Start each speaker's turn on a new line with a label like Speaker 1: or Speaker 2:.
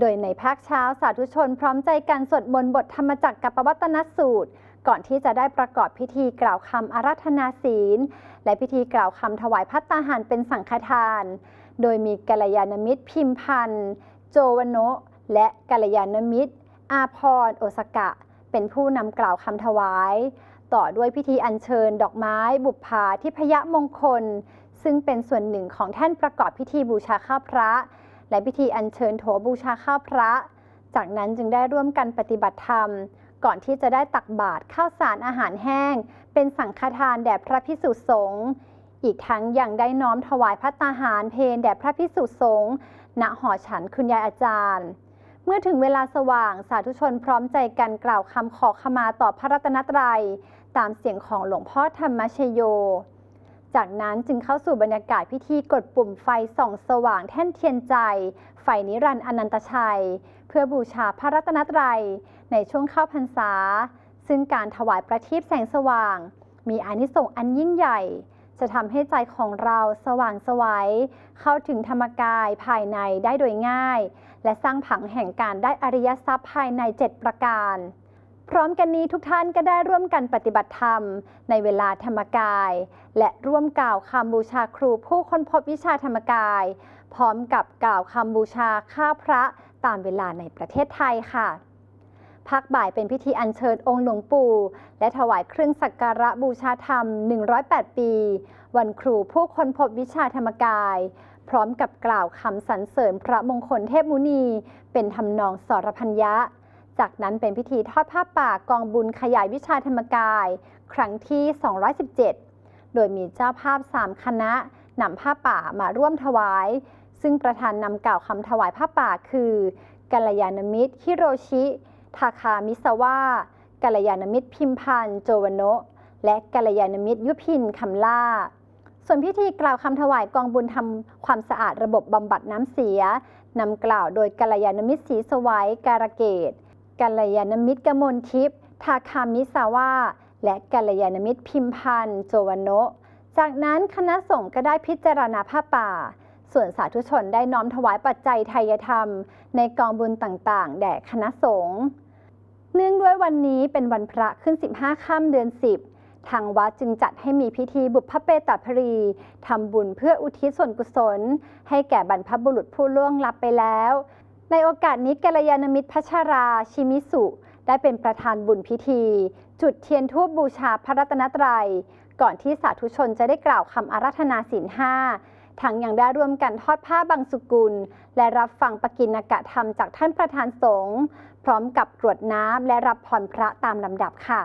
Speaker 1: โดยในภาคเช้าสาธุชนพร้อมใจกันสวดมนต์บทธรรมจักรกับปวัตนสูตร ก่อนที่จะได้ประกอบพิธีกล่าวคำอาราธนาศีล และพิธีกล่าวคำถวายพัตตาหารเป็นสังฆทาน โดยมีกัลยาณมิตรพิมพันธ์ โจวโนะและกัลยาณมิตร อาพรโอสกะ เป็นผู้นำกล่าวคำถวาย ต่อด้วยพิธีอัญเชิญดอกไม้ บุปผาทิพยมงคล ซึ่งเป็นส่วนหนึ่งของแท่นประกอบพิธีบูชาข้าพระ และพิธีอัญเชิญโถบูชาข้าวพระ จากนั้นจึงได้ร่วมกันปฏิบัติธรรม ก่อนที่จะได้ตักบาตรข้าวสารอาหารแห้ง เป็นสังฆทานแด่พระพิสุสงฆ์อีกทั้งยังได้น้อมถวายพัตตาหารเพนแด่พระพิสุสงฆ์ณหอฉันคุณยายอาจารย์ เมื่อถึงเวลาสว่างสาธุชนพร้อมใจกันกล่าวคำขอขมาต่อพระรัตนตรัย ตามเสียงของหลวงพ่อธรรมชโย จากนั้นจึงเข้าสู่บรรยากาศพิธีกดปุ่มไฟส่องสว่างแท่นเทียนใจ ไฟนิรันดร์อนันตชัย เพื่อบูชาพระรัตนตรัย ในช่วงเข้าพรรษา ซึ่งการถวายประทีปแสงสว่าง มีอานิสงส์อันยิ่งใหญ่ จะทำให้ใจของเราสว่างไสวัยเข้าถึงธรรมกายภายในได้โดยง่าย และสร้างผังแห่งการได้อริยทรัพย์ภายใน 7 ประการ พร้อมกันนี้ทุกท่านก็ได้ร่วมกันปฏิบัติธรรม ในเวลาธรรมกาย และร่วมกล่าวคำบูชาครูผู้ค้นพบวิชาธรรมกาย พร้อมกับกล่าวคำบูชาข้าพระตามเวลาในประเทศไทยค่ะพักบ่ายเป็นพิธีอัญเชิญองค์หลวงปู่ และถวายเครื่องสักการะบูชาธรรม 108 ปี วันครูผู้ค้นพบวิชาธรรมกาย พร้อมกับกล่าวคำสรรเสริญพระมงคลเทพมุนี เป็นทำนองสรพัญญะ จากนั้นเป็นพิธีทอดผ้าป่ากองบุญขยายวิชาธรรมกาย ครั้งที่ 217 โดยมีเจ้าภาพ 3 คณะนำผ้าป่ามาร่วมถวาย ซึ่งประธานนำกล่าวคำถวายผ้าป่าคือกัลยาณมิตรฮิโรชิทาคามิซาวะกัลยาณมิตรพิมพันธ์โจวโนะและกัลยาณมิตรยุพินคำล่า ส่วนพิธีกล่าวคำถวายกองบุญทำความสะอาดระบบบำบัดน้ำเสียนำกล่าวโดยกัลยาณมิตรศรีสวัยการเกต กัลยาณมิตรกมลทิพย์ทาคามิซาวะและกัลยาณมิตรพิมพันธ์โจวโนจากนั้นคณะสงฆ์ก็ได้พิจารณาผ้าป่า ส่วนสาธุชนได้น้อมถวายปัจจัยไทยธรรม ในกองบุญต่างๆ แด่คณะสงฆ์เนื่องด้วยวันนี้เป็นวันพระขึ้น 15 ค่ำเดือน 10 ทางวัดจึงจัดให้มีพิธีบุพเพตพรีทำบุญเพื่ออุทิศส่วนกุศล ให้แก่บรรพบุรุษผู้ล่วงลับไปแล้ว ในโอกาสนี้กัลยาณมิตรพัชรา ชิมิสุ ได้เป็นประธานบุญพิธี จุดเทียนทูปบูชาพระรัตนตรัย ก่อนที่สาธุชนจะได้กล่าวคำอาราธนาศีลห้าทั้งยังได้ร่วมกันทอดผ้าบางสุกุล และรับฟังปกิณกะธรรมจากท่านประธานสงฆ์พร้อมกับกรวดน้ำและรับพรพระตามลำดับค่ะ